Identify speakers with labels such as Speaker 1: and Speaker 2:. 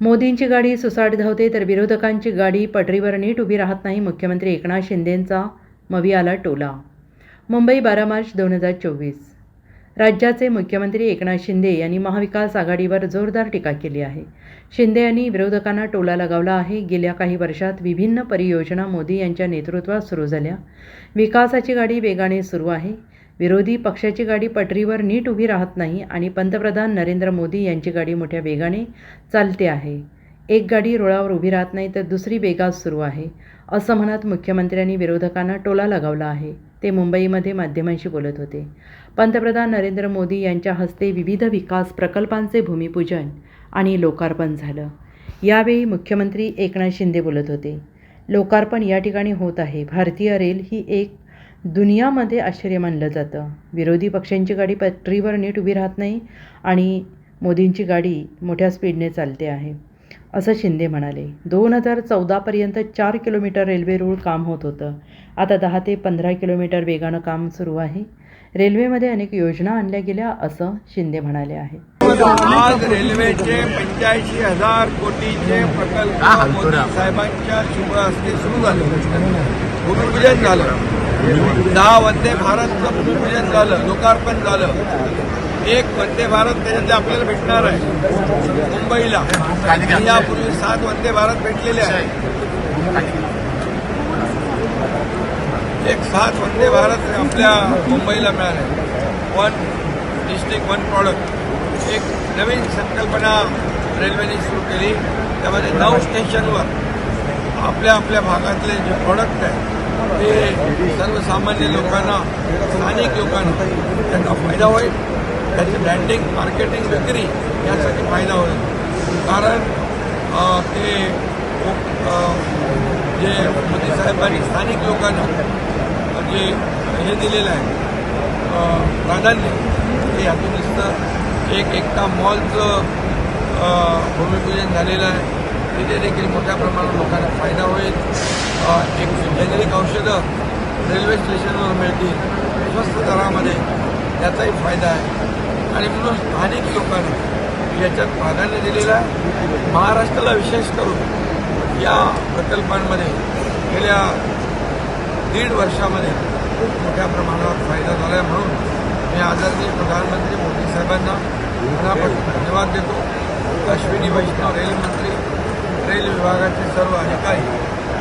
Speaker 1: मोदींची गाडी सुसाट धावते तर विरोधकांची गाडी पटरीवर नीट उभी राहत नाही. मुख्यमंत्री एकनाथ शिंदेंचा मवियाला टोला. मुंबई बारा मार्च दोन हजार चोवीस. राज्याचे मुख्यमंत्री एकनाथ शिंदे यांनी महाविकास आघाडीवर जोरदार टीका केली आहे. शिंदे यांनी विरोधकांना टोला लगावला आहे. गेल्या काही वर्षात विभिन्न परियोजना मोदी यांच्या नेतृत्वात सुरू झाल्या. विकासाची गाडी वेगाने सुरू आहे. विरोधी पक्षाची गाडी पटरीवर नीट उभी राहत नाही आणि पंतप्रधान नरेंद्र मोदी यांची गाडी मोठ्या वेगाने चालते आहे. एक गाडी रुळावर उभी राहत नाही तर दुसरी वेगात सुरू आहे असं म्हणत मुख्यमंत्र्यांनी विरोधकांना टोला लगावला आहे. ते मुंबईमध्ये माध्यमांशी बोलत होते. पंतप्रधान नरेंद्र मोदी यांच्या हस्ते विविध विकास प्रकल्पांचे भूमिपूजन आणि लोकार्पण झालं. यावेळी मुख्यमंत्री एकनाथ शिंदे बोलत होते. लोकार्पण या ठिकाणी होत आहे. भारतीय रेल ही एक दुनियामध्ये आश्चर्य मानलं जातं. विरोधी पक्षांची गाडी पटरीवर नीट उभी राहत नाही आणि मोदींची गाडी मोठ्या स्पीडने चालते आहे. असं शिंदे म्हणाले. दोन हजार चौदापर्यंत चार किलोमीटर रेल्वे रूळ काम होत होतं. आता दहा ते पंधरा किलोमीटर वेगानं काम सुरू आहे. रेल्वेमध्ये अनेक योजना आणल्या गेल्या असं शिंदे म्हणाले आहे.
Speaker 2: आज रेल्वेचे पंच्याऐंशी हजार कोटीचे प्रकल्प मोदी साहेबांच्या शुभ हस्ते सुरू झाले. भूमिपूजन झालं. दहा वंदे भारतचं भूमिपूजन झालं लोकार्पण झालं. एक वंदे भारत त्याच्यातले आपल्याला भेटणार आहे मुंबईला. यापूर्वी सात वंदे भारत भेटलेले आहेत एक सात वंदे भारत आपल्या मुंबईला मिळाले. वन डिस्ट्रिक्ट वन प्रॉडक्ट एक नवीन संकल्पना रेल्वेने सुरू केली. त्यामध्ये नऊ स्टेशनवर आपल्या आपल्या भागातले जे प्रॉडक्ट आहे ते सर्वसामान्य लोकांना स्थानिक लोकांना फ़ायदा त्याची ब्रँडिंग मार्केटिंग विक्री यासाठी फ़ायदा होईल. कारण जे मोदी साहेबांनी स्थानिक लोकांना जे हे दिलेलं अं, प्राधान्य ते एक एकता मॉलचं अं, भूमिपूजन झालेलं आहे. तिथे देखील मोठ्या प्रमाणात लोकांना फ़ायदा एक औषधं रेल्वे स्टेशनवर मिळतील. स्वस्त दरामध्ये त्याचाही फायदा आहे. आणि म्हणून स्थानिक लोकांना याच्यात प्राधान्य दिलेलं आहे. महाराष्ट्राला विशेष करून या प्रकल्पांमध्ये गेल्या दीड वर्षामध्ये खूप मोठ्या प्रमाणावर फायदा झाला आहे म्हणून मी आदरणीय प्रधानमंत्री मोदी साहेबांना मनापासून धन्यवाद देतो. अश्विनी वैष्णव रेलमंत्री रेल विभागाचे सर्व अधिकारी